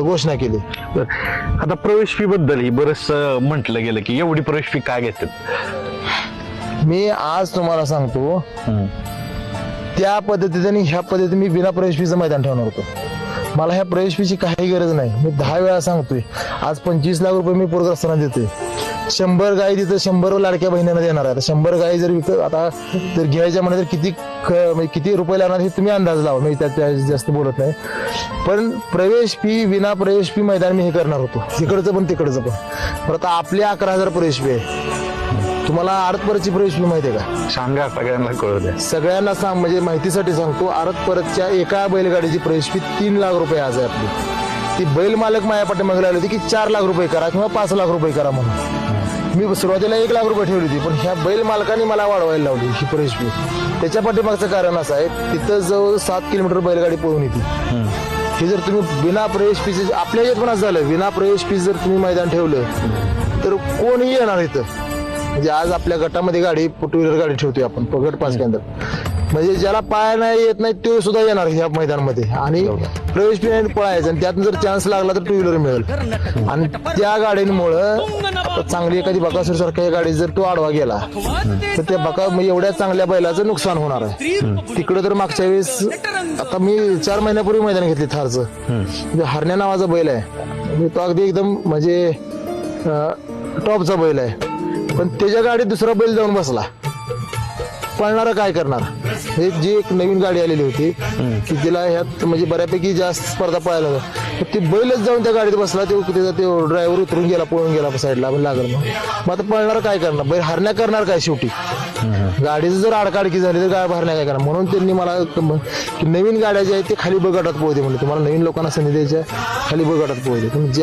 घोषणा केली. बरं. आता प्रवेश फी बद्दल ही बरंच म्हटलं गेलं की एवढी प्रवेश फी काय घेतात? मी आज तुम्हाला सांगतो त्या पद्धतीने आणि ह्या पद्धतीने मी बिना प्रवेश फीचं मैदान ठेवणार होतो. मला ह्या प्रवेश फीची काही गरज नाही. मी दहा वेळा सांगतोय आज पंचवीस लाख रुपये मी पूरग्रस्तांना देतोय. शंभर गाई तिथं शंभर लाडक्या बहिणींना देणार आहे. आता शंभर गाई जर विकत आता जर घ्यायच्या म्हणा तर किती ख- म्हणजे किती रुपये लागणार हे तुम्ही अंदाज लावा. मी त्यात त्या जास्त बोलत नाही. पण प्रवेश फी विना प्रवेश फी मैदान मी हे करणार होतो. इकडचं पण तिकडचं पण. बरं आता आपले अकरा हजार प्रवेश फी आहे. तुम्हाला आरतपरची प्रवेश फी माहिती आहे का? सांगा सगळ्यांना कळू द्या. सगळ्यांना सांग म्हणजे माहितीसाठी सांगतो आरत परतच्या एका बैलगाडीची प्रवेश फी तीन लाख रुपये आज आहे आपली. ती बैल मालक माझ्या पाठीमागे लागली होती की चार लाख रुपये करा किंवा पाच लाख रुपये करा म्हणून. मी सुरुवातीला एक लाख रुपये ठेवली होती पण ह्या बैल मालकाने मला वाढवायला लावली ही प्रवेश त्याच्या पाठीमागचं कारण असं आहे तिथं जवळ सात किलोमीटर बैलगाडी पळून येते. हे जर तुम्ही बिना प्रवेश फीचे आपल्या याच्यात पण असं झालं बिना प्रवेश फी जर तुम्ही मैदान ठेवलं तर कोणीही येणार इथं. म्हणजे आज आपल्या गटामध्ये गाडी टू व्हीलर गाडी ठेवतोय आपण गट पाच केंद्र. म्हणजे ज्याला पाय नाही येत नाही तो सुद्धा येणार ह्या मैदानामध्ये. आणि प्रवेश नाही पळायचं. आणि त्यातून जर चान्स लागला तर टू व्हीलर मिळेल. आणि त्या गाडींमुळं आता चांगली एखादी बकासूर सारख्या गाडी जर तो आडवा गेला तर त्या बका म्हणजे एवढ्या चांगल्या बैलाचं नुकसान होणार आहे. तिकडे तर मागच्या वेळेस आता मी चार महिन्यापूर्वी मैदान घेतले थारचं. म्हणजे हरण्या नावाचा बैल आहे. म्हणजे तो अगदी एकदम म्हणजे टॉपचा बैल आहे. पण त्याच्या गाडीत दुसरा बैल जाऊन बसला. पळणार काय करणार? हे जी एक नवीन गाडी आलेली होती की तिला ह्यात म्हणजे बऱ्यापैकी जास्त स्पर्धा पळायला ती बैलच जाऊन त्या गाडीत बसला ते त्याचा ते ड्रायव्हर उतरून गेला पळून गेला साईडला आपण लागल मग. मग आता पळणार काय करणार? बैल हरण्या करणार काय शेवटी? गाडीचं जर आडकाडकी झाली तर काय भरण्या काय करणार? म्हणून त्यांनी मला नवीन गाड्या ज्या आहेत ते खाली बगटात पोहते म्हणजे तुम्हाला नवीन लोकांना संधी द्यायच्या खाली बगटात पोहते पण जे